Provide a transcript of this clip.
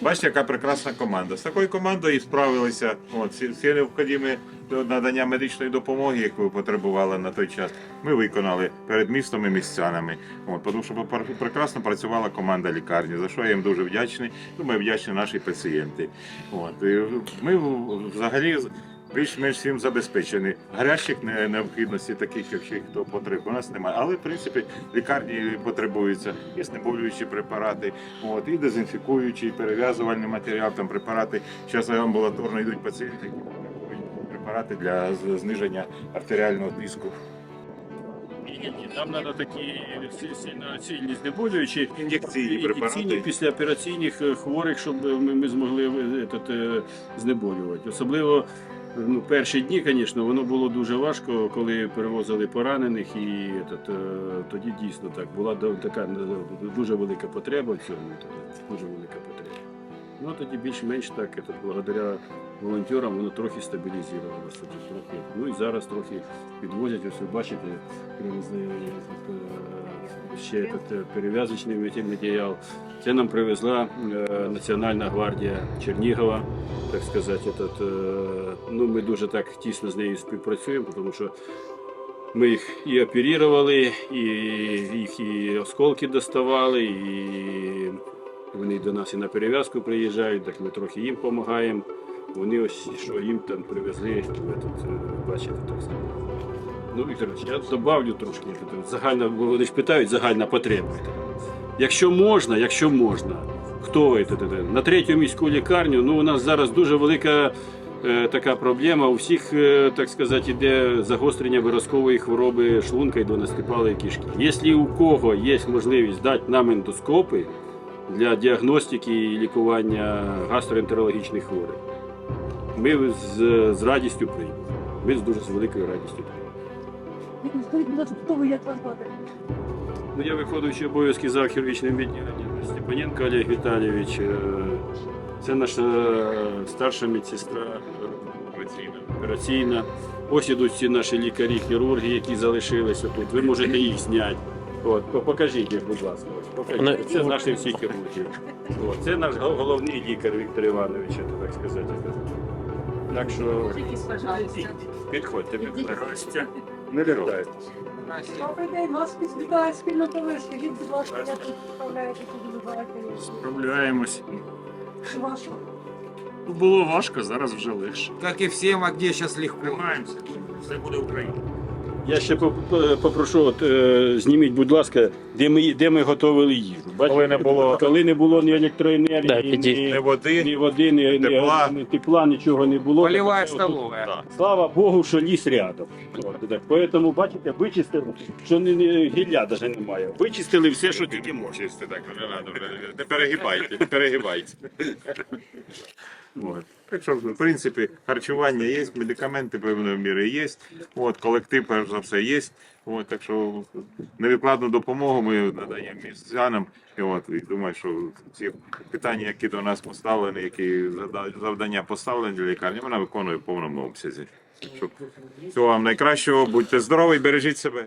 Бачите, яка прекрасна команда. З такою командою і справилися. От, всі, необхідні надання медичної допомоги, яку ви потребували на той час, ми виконали перед містом і містянами. От, тому що прекрасно працювала команда лікарні, за що я їм дуже вдячний. Думаю, вдячні наші пацієнти. От, і ми взагалі більш-менш всім забезпечені. Гарячих не- необхідностей, таких, як ще хто потребує, у нас немає. Але в принципі лікарні потребуються і знеболюючі препарати, от, і дезінфікуючі, і перев'язувальний матеріал, там препарати. Зараз амбулаторно йдуть пацієнти, які потребують препарати для зниження артеріального тиску. Нам треба такі сильні знеболюючі Ін'єкційні препарати. післяопераційних е, хворих, щоб ми, ми змогли е, этот, е, знеболювати. Особливо е, ну, перші дні, звісно, воно було дуже важко, коли перевозили поранених, і этот, е, тоді дійсно так була до- така е, дуже велика потреба в цьому. так, Дуже велика потреба. Ну а тоді більш-менш так, этот, благодаря волонтерам, воно трохи стабілізувалося. Трохи. Ну і зараз трохи підвозять, ось ви бачите, привезли е, ще этот, е, перев'язочний матеріал. Це нам привезла е, Національна гвардія Чернігова, так сказати. Этот, е, ну, ми дуже так тісно з нею співпрацюємо, тому що ми їх і оперували, і їх і осколки доставали, і вони до нас і на перев'язку приїжджають, так ми трохи їм допомагаємо. Вони ось що їм там привезли, ви е, бачите так само. Ну, Вікторович, я добавлю трошки. Загальна, вони ж питають загальна потреба. Якщо можна, якщо можна, хто? На третю міську лікарню, ну у нас зараз дуже велика е, така проблема. У всіх, е, так сказати, іде загострення виразкової хвороби шлунка і двонастипалої кишки. Якщо у кого є можливість дати нам ендоскопи для діагностики і лікування гастроентерологічних хворих, ми з, з радістю приймемо. Ми з дуже великою радістю приймемо. Скажіть, будь ласка, хто як вас звати? Ну, я виконуючий обов'язки за хірургічним відділенням Степаненко Олег Віталійович. Це наша старша медсестра е, операційна. Ось ідуть всі наші лікарі, хірурги, які залишилися тут. Ви можете їх зняти. От, покажіть їх, будь ласка. Покажіть. Це наші всі хірурги. От, це наш головний лікар Віктор Іванович, так сказати. Так що підходьте, підходьте. Не лягайтесь. Добрий день, вас вітає спільно ви. Скажіть, будь ласка, як ви справляєтеся дуже багато? Справляємось. Вашу. Було важко, зараз вже легше. Как и всем, а где сейчас легко. Тримаємося. Все буде Україна. Я ще попрошу, от, е, зніміть, будь ласка, де ми, де ми готували їжу. Бачите? Коли не було- коли не було ні електроенергії, Да, ні, Ні води, ні води, ні, ні- тепла. ні тепла, нічого не було. Столовая. Да. Слава Богу, що ліс рядом. От, так. Поэтому, бачите, вичистили, що не, не, гілля навіть немає. Вичистили все, що тільки можна. Чисти так, не надо, вже не перегибайте, не перегибайте. От. Так що, в принципі, харчування є, медикаменти певної міри є. От, колектив, перш за все, є. От, так що невідкладну допомогу ми надаємо містянам. І, от, і думаю, що ці питання, які до нас поставлені, які завдання поставлені для лікарні, вона виконує в повному обсязі. Щоб всього вам найкращого, будьте здорові, бережіть себе.